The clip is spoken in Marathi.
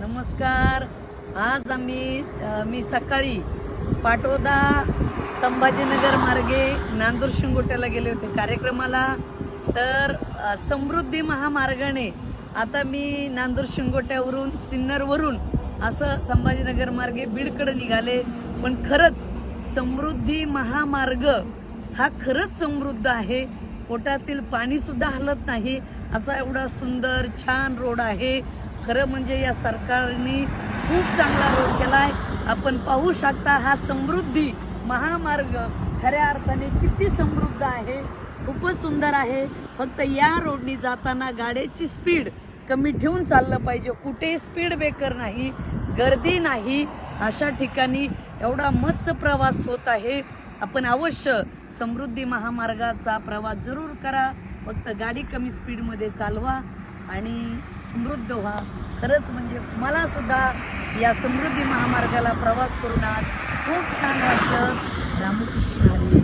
नमस्कार. आज आम्ही मी सकाळी पाटोदा संभाजीनगर मार्गे नांदूर शिंगोट्याला गेले होते कार्यक्रमाला. तर समृद्धी महामार्गाने आता मी नांदूर शिंगोट्यावरून सिन्नरवरून असं संभाजीनगर मार्गे बीडकडे निघाले. पण खरंच समृद्धी महामार्ग हा खरंच समृद्ध आहे. पोटातील पाणीसुद्धा हलत नाही. असा एवढा सुंदर छान रोड आहे. खरं म्हणजे या सरकारने खूप चांगला रोड आहे आपण पाहू शकता हा समृद्धी महामार्ग खऱ्या अर्थाने किती समृद्ध आहे. खूपच सुंदर आहे. फक्त या रोडनी जाताना गाड्याची स्पीड कमी ठेवून चाललं पाहिजे. कुठे स्पीड ब्रेकर नाही गर्दी नाही. अशा ठिकाणी एवढा मस्त प्रवास होत आहे. आपण अवश्य समृद्धी महामार्गाचा प्रवास जरूर करा. फक्त गाडी कमी स्पीडमध्ये चालवा. आणि समृद्ध व्हा. खरंच म्हणजे मलासुद्धा या समृद्धी महामार्गाला प्रवास करून आज खूप छान वाटलं. रामकृष्ण हरी